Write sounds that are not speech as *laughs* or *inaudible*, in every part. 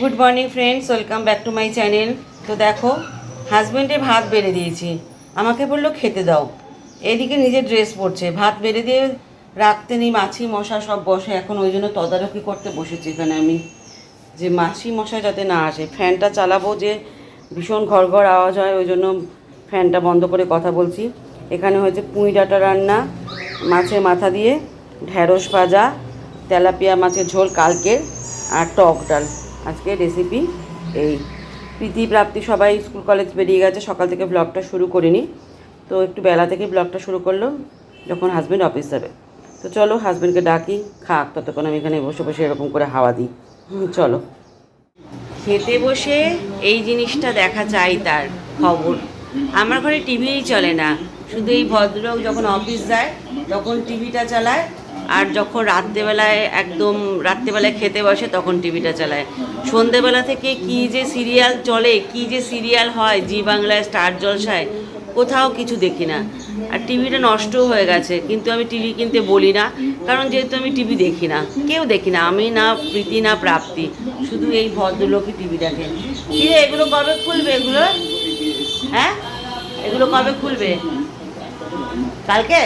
Good morning friends welcome back to my channel তো দেখো হাজব্যান্ডের ভাত বেড়ে দিয়েছি। আমাকে বলল, খেতে দাও। এদিকে নিজের ড্রেস পরছে। ভাত বেড়ে দিয়ে রাখতে নেই, মাছি, মশা সব বসে। এখন ওই জন্য তদারকি করতে বসেছি এখানে আমি। যে মাছি, মশা যাতে না আসে। ফ্যানটা চালাবো যে ভীষণ ঘর ঘর আওয়াজ হয়, ওই জন্য ফ্যানটা বন্ধ করে কথা বলছি। এখানে হয়েছে পুঁই ডাঁটা রান্না, মাছের মাথা দিয়ে ঢ্যাঁড়স ভাজা, তেলাপিয়া মাছের ঝোল কালকের, আর টক ডাল। আজকে রেসিপি এই প্রীতি প্রাপ্তি সবাই স্কুল কলেজ বেরিয়ে গেছে, সকাল থেকে ব্লগটা শুরু করিনি। তো একটু বেলা থেকে ব্লগটা শুরু করল, যখন হাজব্যান্ড অফিস যাবে। তো চলো হাজব্যান্ডকে ডাকি, খাক, ততক্ষণ আমি এখানে বসে বসে এরকম করে হাওয়া দিই। চলো। খেতে বসে এই জিনিসটা দেখা চাই তার খবর। আমার ঘরে টিভিই চলে না। শুধু এই ভদ্রলোক যখন অফিস যায়, তখন টিভিটা চালায় আর যখন রাত্রেবেলায় একদম রাত্রেবেলায় খেতে বসে, তখন টিভিটা চালায়। সন্ধেবেলা থেকে কি যে সিরিয়াল চলে, কি যে সিরিয়াল হয়, জি বাংলায় স্টার জলসায়, কোথাও কিছু দেখি না। আর টিভিটা নষ্ট হয়ে গেছে, কিন্তু আমি টিভি কিনতে বলি না, কারণ যেহেতু আমি টিভি দেখি না। কেউ দেখি না, আমি না প্রীতি, না প্রাপ্তি, শুধু এই ভদ্রলোকই টিভি দেখে। কি এগুলো কবে খুলবে এগুলো? হ্যাঁ? এগুলো কবে খুলবে? কালকে?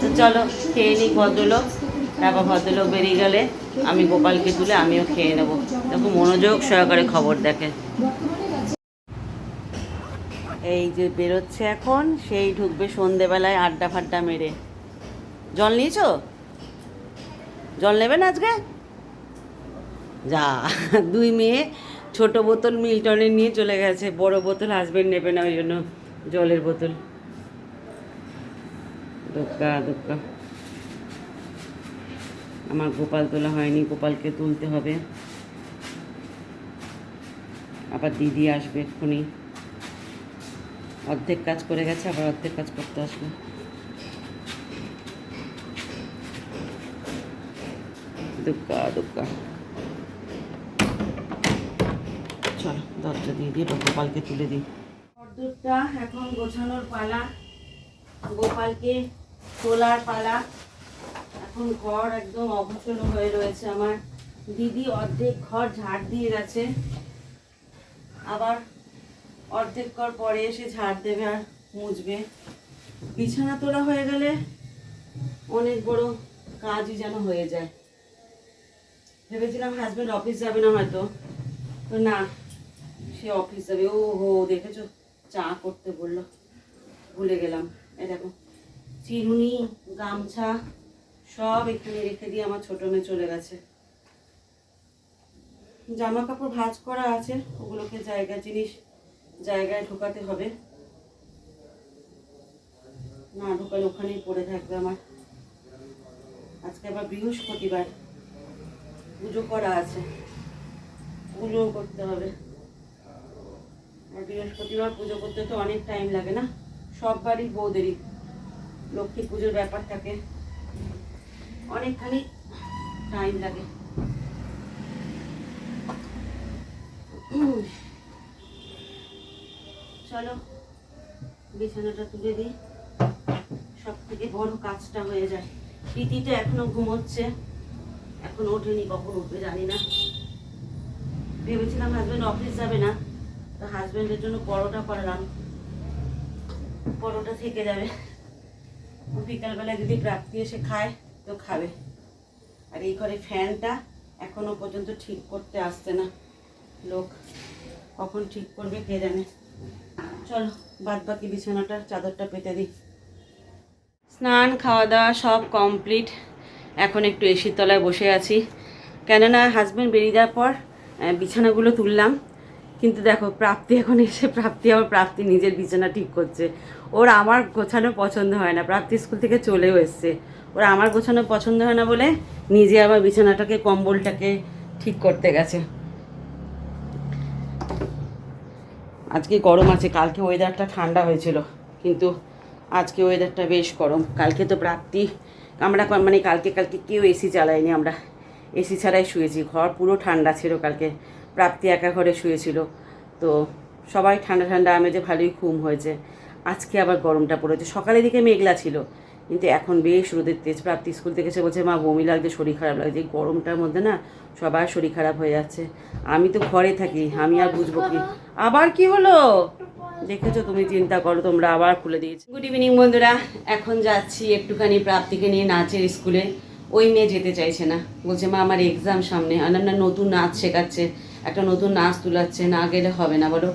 তো চলো, খেয়ে নিই ভদ্রলোক। তারপর ভদ্রলোক বেরিয়ে গেলে আমি গোপালকে তুলে আমিও খেয়ে নেব। দেখো, মনোযোগ সহকারে খবর দেখে। এই যে বেরোচ্ছে এখন, সেই ঢুকবে সন্ধেবেলায় আড্ডা ফাড্ডা মেরে। জল নিয়েছো? জল নেবেন আজকে? যা, দুই মেয়ে ছোট বোতল মিল্টনের নিয়ে চলে গেছে, বড় বোতল হাজবেন্ড নেবে না, ওই জন্য জলের বোতল। দুঃখা দুঃখা আমার গোপাল তোলা হয়নি, গোপালকে তুলতে হবে। আবার দিদি আসবে এক্ষুনি। অর্ধেক কাজ করে গেছে, আবার অর্ধেক কাজ করতে আসবে। দুঃখা দুঃখা চলো, দরজা দিয়ে দিয়ে গোপালকে তুলে দিই। অর্ধেকটা এখন গোছানোর পালা। গোপালকে তোলার পালা। এখন ঘর একদম অগোছলো হয়ে রয়েছে আমার। দিদি অর্ধেক ঘর ঝাড় দিয়ে গেছে। আবার অর্ধেক কর পরে এসে ঝাড় দেবে আর মুছবে। বিছানা তোলা হয়ে গেলে অনেক বড় কাজই যেন হয়ে যায়। ভেবেছিলাম হাজবেন্ড অফিস যাবে না হয়তো। তো না, সে অফিস যাবে। ও হো, দেখেছ? চা করতে বলল। ভুলে গেলাম। এই দেখো। চিরুনি, গামছা সব এখানে রেখে দিয়ে আমার ছোট মেয়ে চলে গেছে। জামা কাপড় ভাঁজ করা আছে, ওগুলোকে জায়গা, জিনিস জায়গায় ঢোকাতে হবে। না ঢোকালে ওখানেই পড়ে থাকবে আমার। আজকে আবার বৃহস্পতিবার, পুজো করা আছে, পুজোও করতে হবে। আর বৃহস্পতিবার পুজো করতে তো অনেক টাইম লাগে না, সব বাড়ি বৌদেরই লক্ষ্মী পুজোর ব্যাপার থাকে অনেকখানি টাইম লাগে। চলো, বিছানাটা তুলে দিই। সব থেকে বড় কাজটা হয়ে যায়। প্রীতি তো এখনও ঘুমোচ্ছে। এখন ওঠেনি, কখন উঠবে জানি না। ভেবেছিলাম হাজব্যান্ড অফিস যাবে না। তো হাজব্যান্ডের জন্য পরোটা করলাম। পরোটা থেকে যাবে। ও বিকালবেলা যদি প্রাপ্তি এসে খায়, তো খাবে। আর এই ঘরে ফ্যানটা এখনও পর্যন্ত ঠিক করতে আসছে না। লোক কখন ঠিক করবে কে জানে। চলো বাদ বাকি বিছানাটা চাদরটা পেতে দিই। স্নান খাওয়া দাওয়া সব কমপ্লিট। এখন একটু এসির তলায় বসে আছি। কেননা হাজব্যান্ড বেরিয়ে যাওয়ার পর বিছানাগুলো তুললাম। কিন্তু দেখো, প্রাপ্তি এখন এসে প্রাপ্তি আমার প্রাপ্তি নিজের বিছানা ঠিক করছে। ওর আমার গোছানো পছন্দ হয় না। প্রাপ্তি স্কুল থেকে চলেও এসছে। ওর আমার গোছানো পছন্দ হয় না বলে নিজে আবার বিছানাটাকে, কম্বলটাকে ঠিক করতে গেছে। আজকে গরম আছে, কালকে ওয়েদারটা ঠান্ডা হয়েছিল, কিন্তু আজকে ওয়েদারটা বেশ গরম। কালকে তো প্রাপ্তি, আমরা মানে কালকে কালকে কেউ এসি চালাইনি আমরা এসি ছাড়াই শুয়েছি। ঘর পুরো ঠান্ডা ছিল কালকে। প্রাপ্তি একা ঘরে শুয়েছিল। তো সবাই ঠান্ডা ঠান্ডা আমেজে ভালোই ঘুম হয়েছে। আজকে আবার গরমটা পড়েছে। সকালের দিকে মেঘলা ছিল, কিন্তু এখন বেশ রোদের তেজ। প্রাপ্তি স্কুল থেকে এসে বলছে, মা, বমি লাগছে, শরীর খারাপ লাগছে। এই গরমটার মধ্যে না সবার শরীর খারাপ হয়ে যাচ্ছে। আমি তো ঘরে থাকি, আমি আর বুঝব কি? আবার কি হলো? দেখেছ, তুমি চিন্তা করো, তোমরা আবার খুলে দিয়েছি। গুড ইভিনিং বন্ধুরা। এখন যাচ্ছি একটুখানি প্রাপ্তিকে নিয়ে নাচের স্কুলে। ওই মেয়ে যেতে চাইছে না। বলছে, মা, আমার এক্সাম সামনে। আর নতুন নাচ শেখাচ্ছে। একটা নতুন নাচ তুলাচ্ছে, না গেলে হবে না। বলো,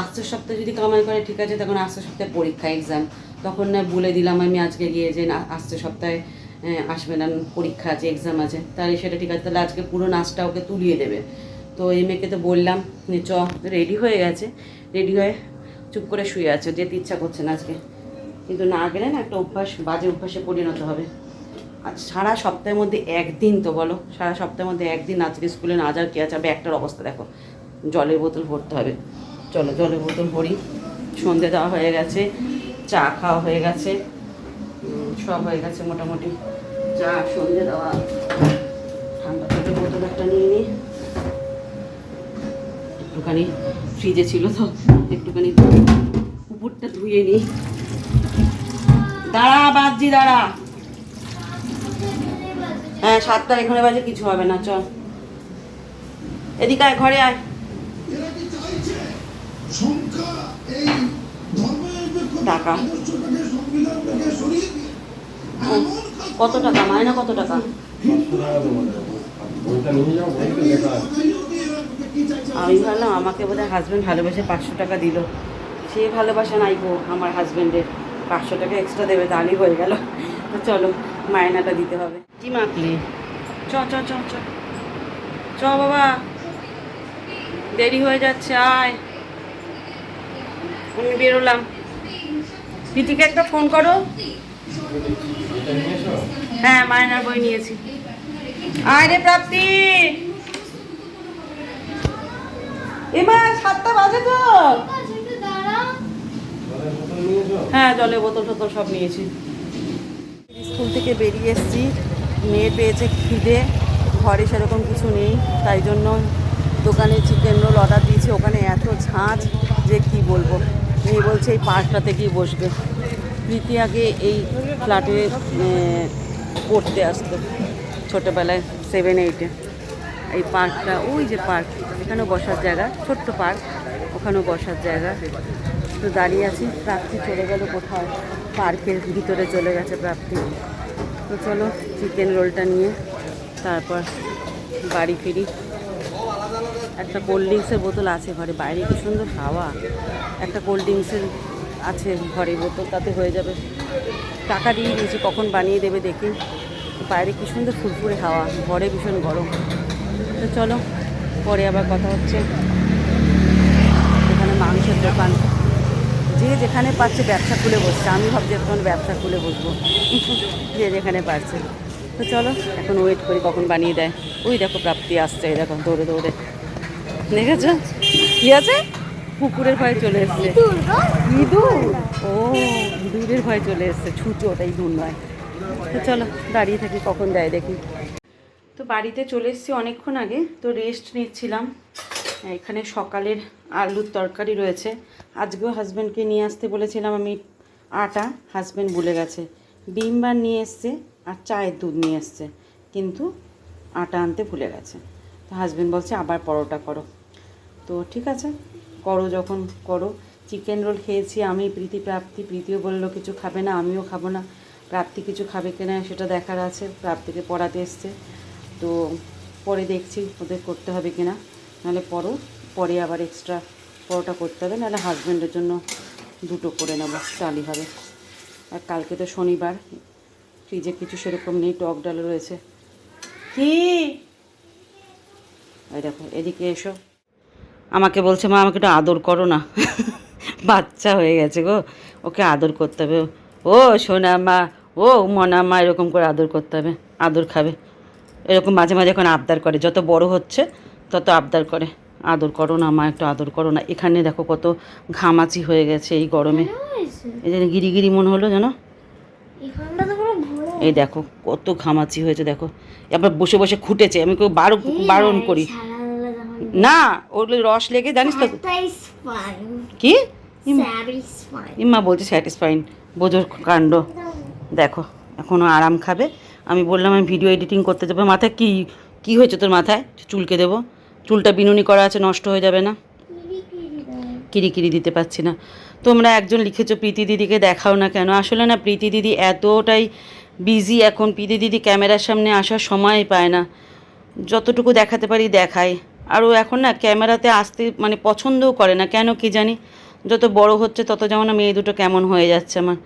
আসতে সপ্তাহে যদি কামাই করে, ঠিক আছে, তখন আসতে সপ্তাহে পরীক্ষা এক্সাম তখন না বলে দিলাম আমি আজকে গিয়ে যে না, আসতে সপ্তাহে আসবে না, পরীক্ষা আছে এক্সাম আছে। তাহলে সেটা ঠিক আছে, তাহলে আজকে পুরো নাচটা ওকে তুলিয়ে দেবে। তো এই মেয়েকে তো বললাম চ, রেডি হয়ে গেছে। রেডি হয়ে চুপ করে শুয়ে আছে, যেতে ইচ্ছা করছে না আজকে। কিন্তু না গেলে না একটা অভ্যাস, বাজে অভ্যাসে পরিণত হবে। আর সারা সপ্তাহের মধ্যে একদিন তো বলো, সারা সপ্তাহের মধ্যে একদিন আজকে স্কুলে না যাওয়ার কি আছে? ব্যাগটার অবস্থা দেখো, জলের বোতল ভরতে হবে। চলো, জলের বোতল ভরি, সন্ধে দেওয়া হয়ে গেছে, চা খাওয়া হয়ে গেছে সব হয়ে গেছে মোটামুটি। চা, সন্ধে দেওয়া, ঠান্ডা বোতল একটা নিয়ে নিই একটুখানি ফ্রিজে ছিল তো, একটুখানি উপরটা ধুয়ে নিই দাঁড়া বাদজি দাঁড়া। হ্যাঁ সাতটা এখানে বাজে কিছু হবে না চল। এদিকে আয় ঘরে আয়। এরা কি চাইছে? সংখ্যা এই ধর্মনিরপেক্ষ টাকা। ও, কত টাকা? মায়না কত টাকা? আমি ভাবলাম আমাকে বোধহয় হাজব্যান্ড ভালোবেসে পাঁচশো টাকা দিল। সে ভালোবাসা নাই গো আমার হাজব্যান্ডের পাঁচশো টাকা এক্সট্রা দেবে তাহলেই হয়ে গেল। তো চলো। মায়নাটা দিতে হবে। কি মাখলি? চ চ চ চ। চ বাবা। দেরি হয়ে যাচ্ছে আয়। আমি বেরোলাম। প্রীতিকে একটা ফোন করো। হ্যাঁ মায়নার বই নিয়েছি। আয় রে প্রাপ্তি। এবার সাতটা বাজে তো। হ্যাঁ জলের বোতল টোতল সব নিয়েছি। স্কুল থেকে বেরিয়ে এসেছি। মেয়ে পেয়েছে খিদে, ঘরে সেরকম কিছু নেই, তাই জন্য দোকানে চিকেন রোল অর্ডার দিয়েছি। ওখানে এত ঝাঁঝ যে কি বলব? মেয়ে বলছে, এই পার্কটাতে গিয়ে বসবে। প্রীতি আগে এই ফ্ল্যাটে পড়তে আসতো ছোটোবেলায় সেভেন এইটে এই পার্কটা, ওই যে পার্ক, এখানেও বসার জায়গা, ছোট্ট পার্ক, ওখানেও বসার জায়গা। তো দাঁড়িয়ে আছি, প্রাপ্তি চলে গেল কোথাও। পার্কের ভিতরে চলে গেছে প্রাপ্তি। তো চলো চিকেন রোলটা নিয়ে, তারপর বাড়ি ফিরি। একটা কোল্ড ড্রিঙ্কসের বোতল আছে ঘরে, বাইরে কি সুন্দর হাওয়া। একটা কোল্ড ড্রিঙ্কসের আছে ঘরে, বোতল, তাতে হয়ে যাবে। টাকা দিয়ে দিয়েছি কখন বানিয়ে দেবে দেখি। বাইরে কি সুন্দর ফুরফুরে হাওয়া, ঘরে ভীষণ গরম। তো চলো, পরে আবার কথা হচ্ছে। এখানে মাংসের দোকান। যে যেখানে পারছে ব্যবসা খুলে বসছে। আমি ভাবছি এখন ব্যবসা খুলে বসবো। যে যেখানে পারছে। তো চলো এখন ওয়েট করি কখন বানিয়ে দেয়। ওই দেখো প্রাপ্তি আসছে এই দেখো দৌড়ে দৌড়ে। দেখেছ? কি আছে? কুকুরের ভয়ে চলে এসছে। ইঁদুর ও ইঁদুরের ভয়ে চলে এসছে। ছুটো ওটা ইঁদুর নয়। তো চলো দাঁড়িয়ে থাকি কখন দেয় দেখি। তো বাড়িতে চলে এসেছি অনেকক্ষণ আগে। তো রেস্ট নিচ্ছিলাম। এখানে সকালের আলুর তরকারি রয়েছে। আজকেও হাজব্যান্ডকে নিয়ে আসতে বলেছিলাম আমি আটা। হাজব্যান্ড ভুলে গেছে। ডিম বার নিয়ে এসছে আর চায়ের দুধ নিয়ে এসছে। কিন্তু আটা আনতে ভুলে গেছে। তো হাজব্যান্ড বলছে, আবার পরোটা করো। তো ঠিক আছে, করো যখন করো। চিকেন রোল খেয়েছি আমি, প্রীতি প্রাপ্তি। প্রীতিও বলল, কিছু খাবে না, আমিও খাব না। প্রাপ্তি কিছু খাবে কিনা সেটা দেখার আছে। প্রাপ্তিকে পড়াতে এসছে। তো পরে দেখছি ওদের করতে হবে কিনা নাহলে পরও পরে আবার এক্সট্রা পরোটা করতে হবে, নাহলে হাজব্যান্ডের জন্য দুটো করে নেব, চালই হবে। আর কালকে তো শনিবার ফ্রিজে কিছু সেরকম নেই, টক ডাল রয়েছে। কি? ওই দেখো, এদিকে এসো। আমাকে বলছে, মা, আমাকে একটু আদর করো না। *laughs* বাচ্চা হয়ে গেছে গো, ওকে আদর করতে হবে। ও সোনা মা, ও মনা মা, এরকম করে আদর করতে হবে, আদর খাবে। এরকম মাঝে মাঝে এখন আবদার করে, যত বড় হচ্ছে তত আবদার করে। আদর করো না মা একটু আদর করো না। এখানে দেখো কত ঘামাচি হয়ে গেছে এই গরমে। এই যে গিরিগিরি মনে হলো জানো এই দেখো কত ঘামাচি হয়েছে দেখো। আবার বসে বসে খুঁটেছে আমি কেউ বারণ বারণ করি। না ওগুলো রস লেগে জানিস তো কি? ইম্মা বলছে স্যাটিসফাইন বোঝোর কাণ্ড। দেখো এখনও আরাম খাবে। আমি বললাম আমি ভিডিও এডিটিং করতে যাব। মাথায় কি কি হয়েছে তোর মাথায়? চুলকে দেবো। চুলটা বিনুনি করা আছে, নষ্ট হয়ে যাবে না। কিরি কিরি কিরিকিরি দিতে পারছি না। তোমরা একজন লিখেছো প্রীতি দিদিকে, দেখাও না কেন? আসলে না, প্রীতি দিদি এতটাই বিজি এখন। প্রীতি দিদি ক্যামেরার সামনে আসার সময় পায় না। যতটুকু দেখাতে পারি দেখায়। আর ও এখন না, ক্যামেরাতে আসতে মানে পছন্দও করে না। কেন কি জানি? যত বড় হচ্ছে, তত যেমন মেয়ে দুটো কেমন হয়ে যাচ্ছে আমার।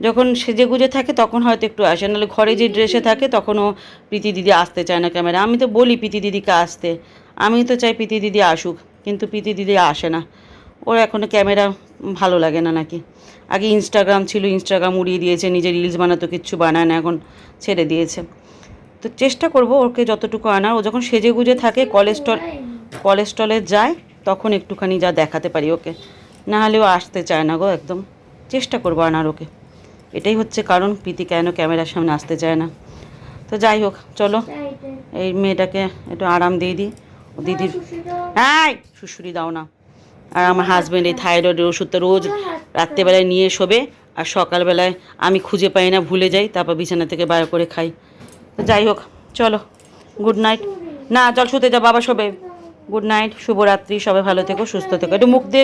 যখন সেজে গুজে থাকে, তখন হয়তো একটু আসে। নাহলে ঘরে যে ড্রেসে থাকে, তখন ও প্রীতি দিদি আসতে চায় না ক্যামেরা। আমি তো বলি প্রীতি দিদিকে আসতে। আমি তো চাই প্রীতি দিদি আসুক কিন্তু প্রীতি দিদি আসে না। ওর এখনও ক্যামেরা ভালো লাগে না নাকি। আগে ইনস্টাগ্রাম ছিল ইনস্টাগ্রাম উড়িয়ে দিয়েছে নিজে রিলস বানাতো কিচ্ছু বানায় না এখন ছেড়ে দিয়েছে। তো চেষ্টা করব ওকে যতটুকু আনার। ও যখন সেজে গুজে থাকে কলেস্ট্রল কলেস্ট্রলে যায় তখন একটুখানি যা দেখাতে পারি ওকে। না হলে ও আসতে চায় না গো একদম। চেষ্টা করব আনার ওকে। এটাই হচ্ছে কারণ প্রীতি কেন ক্যামেরার সামনে আসতে চায় না। তো যাই হোক চলো। এই মেয়েটাকে একটু আরাম দিয়ে দিই। দিদির হ্যাঁ শুশুরি দাও না। আর আমার হাজব্যান্ড এই থাইরয়েডের ওষুধটা রোজ রাত্রেবেলায় নিয়ে শোবে, আর সকালবেলায় আমি খুঁজে পাই না, ভুলে যাই, তারপর বিছানা থেকে বার করে খাই। তো যাই হোক, চলো গুড নাইট না, চল শুতে যা, বাবা শোবে। গুড নাইট শুভরাত্রি, সবাই ভালো থেকো, সুস্থ থেকো। একটু মুখ দিয়ে